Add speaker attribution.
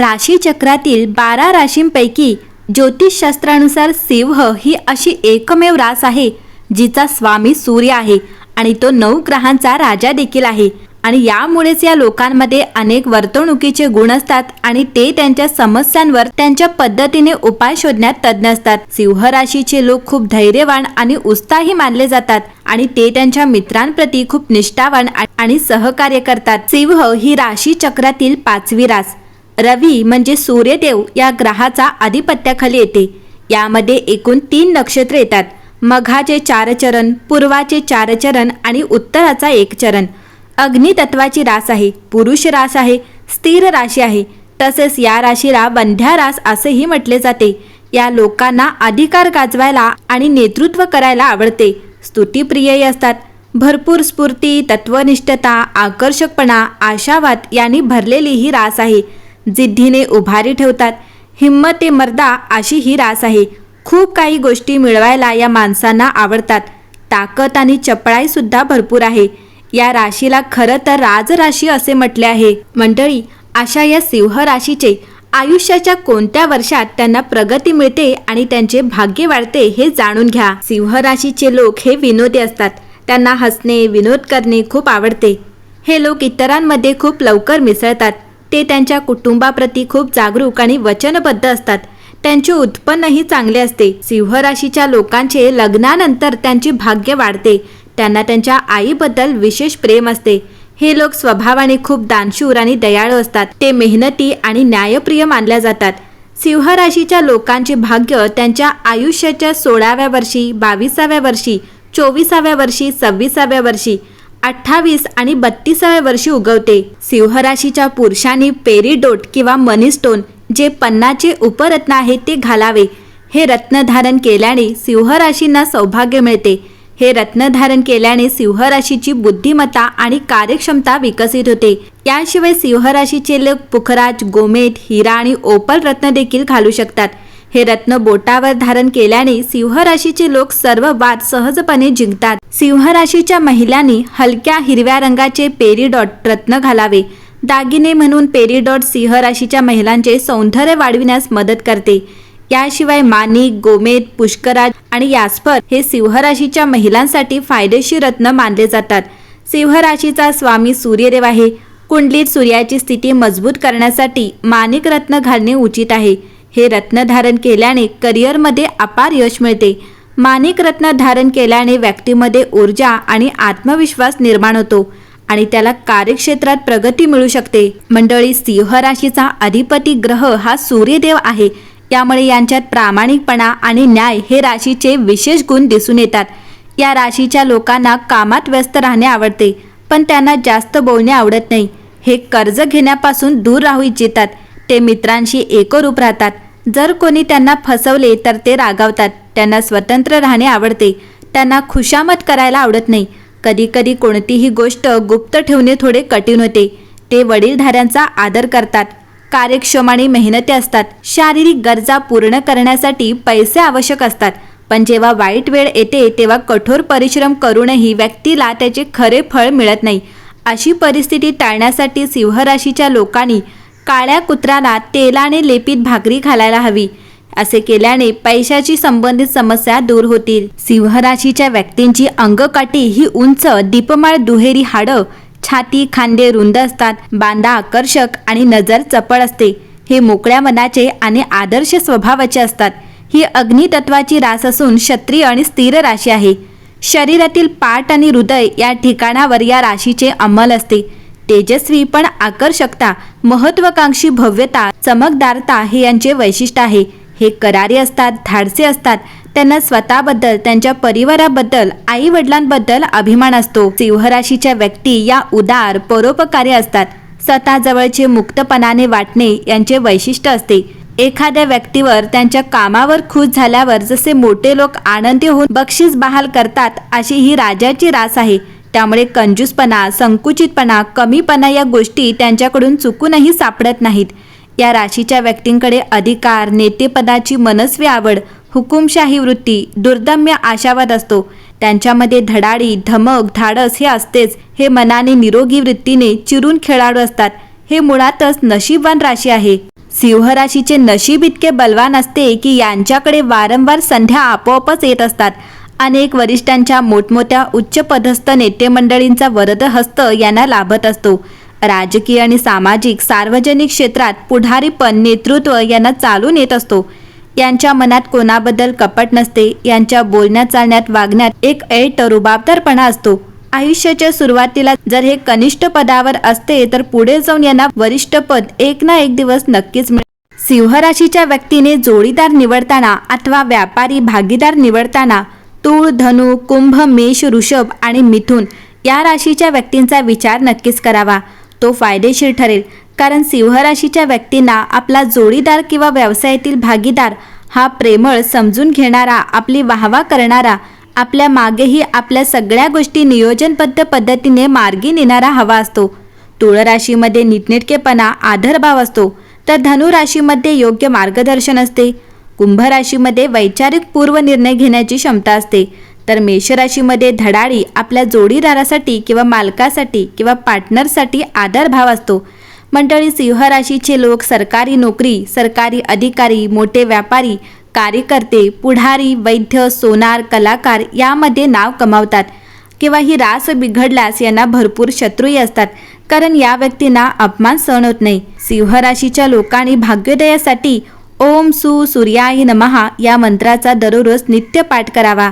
Speaker 1: राशीचक्रातील बारा राशींपैकी ज्योतिषशास्त्रानुसार सिंह ही अशी एकमेव रास आहे जिचा स्वामी सूर्य आहे आणि तो नऊ ग्रहांचा राजा देखील आहे. आणि यामुळेच या लोकांमध्ये अनेक वर्तणुकीचे गुण असतात आणि ते त्यांच्या समस्यांवर त्यांच्या पद्धतीने उपाय शोधण्यात तज्ज्ञ असतात. सिंह राशीचे लोक खूप धैर्यवान आणि उत्साही मानले जातात आणि ते त्यांच्या मित्रांप्रती खूप निष्ठावान आणि सहकार्य करतात. सिंह ही राशी चक्रातील पाचवी रास. रवी म्हणजे सूर्यदेव या ग्रहाचा आधिपत्याखाली येते. यामध्ये एकूण तीन नक्षत्र येतात. मघाचे चार चरण पूर्वाचे चार चरण आणि उत्तराचा एक चरण. अग्नितत्वाची रास आहे पुरुष रास आहे स्थिर राशी आहे. तसेच या राशीला बंध्या रास असेही म्हटले जाते. या लोकांना अधिकार गाजवायला आणि नेतृत्व करायला आवडते. स्तुतीप्रियही असतात. भरपूर स्फूर्ती तत्वनिष्ठता आकर्षकपणा आशावाद यांनी भरलेली ही रास आहे. जिद्दीने उभारी ठेवतात. हिम्मते मर्दा अशी ही रास आहे. खूप काही गोष्टी मिळवायला या माणसांना आवडतात. ताकद आणि चपळाईसुद्धा भरपूर आहे. या राशीला खरं तर राजराशी असे म्हटले आहे. मंडळी अशा या सिंह राशीचे आयुष्याच्या कोणत्या वर्षात त्यांना प्रगती मिळते आणि त्यांचे भाग्य वाढते हे जाणून घ्या. सिंह राशीचे लोक हे विनोदी असतात. त्यांना हसणे विनोद करणे खूप आवडते. हे लोक इतरांमध्ये खूप लवकर मिसळतात. ते त्यांच्या कुटुंबाप्रती खूप जागरूक आणि वचनबद्ध असतात. त्यांचे उत्पन्नही चांगले असते. सिंह राशीच्या लोकांचे लग्नानंतर त्यांचे भाग्य वाढते. त्यांना त्यांच्या आईबद्दल विशेष प्रेम असते. हे लोक स्वभावाने खूप दानशूर आणि दयाळू असतात. ते मेहनती आणि न्यायप्रिय मानल्या जातात. सिंह राशीच्या लोकांचे भाग्य त्यांच्या आयुष्याच्या सोळाव्या वर्षी बावीसाव्या वर्षी चोवीसाव्या वर्षी सव्वीसाव्या वर्षी अठ्ठावीस आणि बत्तीसाव्या वर्षी उगवते. सिंहराशीच्या पुरुषांनी पेरिडोट किंवा मनीस्टोन जे पन्नाचे उपरत्न आहे ते घालावे. हे रत्न धारण केल्याने सिंहराशींना सौभाग्य मिळते. हे रत्न धारण केल्याने सिंहराशीची बुद्धिमत्ता आणि कार्यक्षमता विकसित होते. याशिवाय सिंहराशीचे लोक पुखराज गोमेद हिरा आणि ओपल रत्न देखील घालू शकतात. हे रत्न बोटावर धारण केल्याने सिंह राशीचे लोक सर्व वाद सहजपणे जिंकतात. सिंह राशीच्या महिलांनी हलक्या हिरव्या रंगाचे पेरीडॉट रत्न घालावे. दागिने म्हणून पेरीडॉट सिंह राशीच्या महिलांचे सौंदर्य वाढविण्यास मदत करते. याशिवाय मानिक गोमेद पुष्कराज आणि यास्पर हे सिंह राशीच्या महिलांसाठी फायदेशीर रत्न मानले जातात. सिंह राशीचा स्वामी सूर्यदेव आहे. कुंडलीत सूर्याची स्थिती मजबूत करण्यासाठी मानिक रत्न घालणे उचित आहे. हे रत्न धारण केल्याने करिअरमध्ये अपार यश मिळते. मानिक रत्न धारण केल्याने व्यक्तीमध्ये ऊर्जा आणि आत्मविश्वास निर्माण होतो आणि त्याला कार्यक्षेत्रात प्रगती मिळू शकते. मंडळी सिंह राशीचा अधिपती ग्रह हा सूर्यदेव आहे. यामुळे यांच्यात प्रामाणिकपणा आणि न्याय हे राशीचे विशेष गुण दिसून येतात. या राशीच्या लोकांना कामात व्यस्त राहणे आवडते पण त्यांना जास्त बोलणे आवडत नाही. हे कर्ज घेण्यापासून दूर राहू इच्छितात. ते मित्रांशी एकरूप राहतात. जर कोणी त्यांना फसवले तर ते रागावतात. त्यांना स्वतंत्र राहणे आवडते. त्यांना खुशामत करायला आवडत नाही. कधीकधी कोणतीही गोष्ट गुप्त ठेवणे थोडे कठीण होते. ते वडीलधाऱ्यांचा आदर करतात. कार्यक्षम आणि मेहनती असतात. शारीरिक गरजा पूर्ण करण्यासाठी पैसे आवश्यक असतात. पण जेव्हा वाईट वेळ येते तेव्हा कठोर परिश्रम करूनही व्यक्तीला त्याचे खरे फळ मिळत नाही. अशी परिस्थिती टाळण्यासाठी सिंहराशीच्या लोकांनी काळ्या कुत्र्याला तेलाने लेपित भाकरी घालायला हवी. असे केल्याने पैशाची संबंधित समस्या दूर होतील. सिंहराशीच्या व्यक्तींची अंगकाठी ही उंच दीपमाळ दुहेरी हाडं छाती खांदे रुंद असतात. बांधा आकर्षक आणि नजर चपळ असते. हे मोकळ्या मनाचे आणि आदर्श स्वभावाचे असतात. ही अग्नितत्वाची रास असून क्षत्रिय आणि स्थिर राशी आहे. शरीरातील पाठ आणि हृदय या ठिकाणावर या राशीचे अंमल असते. तेजस्वी पण आकर्षकता महत्वाकांक्षी भव्यता चमकदारता हे यांचे वैशिष्ट्य आहे. हे करारी असतात धाडसे असतात. त्यांना स्वतःबद्दल त्यांच्या परिवाराबद्दल आई वडिलांबद्दल अभिमान असतो. सिंहराशीच्या व्यक्ती या उदार परोपकारी असतात. स्वतःजवळचे मुक्तपणाने वाटणे यांचे वैशिष्ट्य असते. एखाद्या व्यक्तीवर त्यांच्या कामावर खुश झाल्यावर जसे मोठे लोक आनंदी होऊन बक्षीस बहाल करतात अशी ही राजाची रास आहे. त्यामुळे कंजूसपणा संकुचितपणा कमीपणा या गोष्टी त्यांच्याकडून चुकूनही सापडत नाहीत. या राशीच्या व्यक्तींकडे अधिकार नेतेपदाची मनस्वी आवड हुकुमशाही वृत्ती दुर्दम्य आशावाद असतो. त्यांच्यामध्ये धडाडी धमक धाडस हे असतेच हे मनाने निरोगी वृत्तीने चिरून खेळाडू असतात. हे मुळातच नशीबवान राशी आहे. सिंहराशीचे नशीब इतके बलवान असते की यांच्याकडे वारंवार संध्या आपोआपच येत असतात. अनेक वरिष्ठांच्या मोठमोठ्या उच्चपदस्थ नेते मंडळींचा वरदहस्त यांना लाभत असतो. राजकीय आणि सामाजिक सार्वजनिक क्षेत्रात पुढारीपण नेतृत्व यांना चालून येत असतो. यांच्या मनात कोणाबद्दल कपट नसते यांच्या बोलण्यात चालण्यात वागण्यात एक ऐट रुबाबदारपणा असतो. आयुष्याच्या सुरुवातीला जर हे कनिष्ठ पदावर असते तर पुढे जाऊन यांना वरिष्ठ पद एक ना एक दिवस नक्कीच मिळेल सिंह राशीच्या व्यक्तीने जोडीदार निवडताना अथवा व्यापारी भागीदार निवडताना तूळ धनु कुंभ मेष ऋषभ आणि मिथुन या राशीच्या व्यक्तींचा विचार नक्कीच करावा. तो फायदेशीर ठरेल कारण सिंह राशीच्या व्यक्तींना आपला जोडीदार किंवा व्यवसायातील भागीदार हा प्रेमळ समजून घेणारा आपली वाहवा करणारा आपल्या मागेही आपल्या सगळ्या गोष्टी नियोजनबद्ध पद्धतीने मार्गी नेणारा हवा असतो. तुळ राशीमध्ये नीटनेटकेपणा आदरभाव असतो तर धनु राशीमध्ये योग्य मार्गदर्शन असते. कुंभ राशीमध्ये वैचारिक पूर्व निर्णय घेण्याची क्षमता असते. तर मेषराशीमध्ये धडाडी आपल्या जोडीदारासाठी किंवा मालकासाठी किंवा पार्टनरसाठी आदरभाव असतो. मंडळी सिंह राशीचे लोक सरकारी नोकरी सरकारी अधिकारी मोठे व्यापारी कार्यकर्ते पुढारी वैद्य सोनार कलाकार यामध्ये नाव कमावतात. किंवा ही रास बिघडल्यास यांना भरपूर शत्रूही असतात. कारण या व्यक्तींना अपमान सहन होत नाही. सिंह राशीच्या लोकांनी भाग्योदयासाठी ओम सु सूर्याय नमहा या मंत्राचा दररोज नित्य पाठ करावा.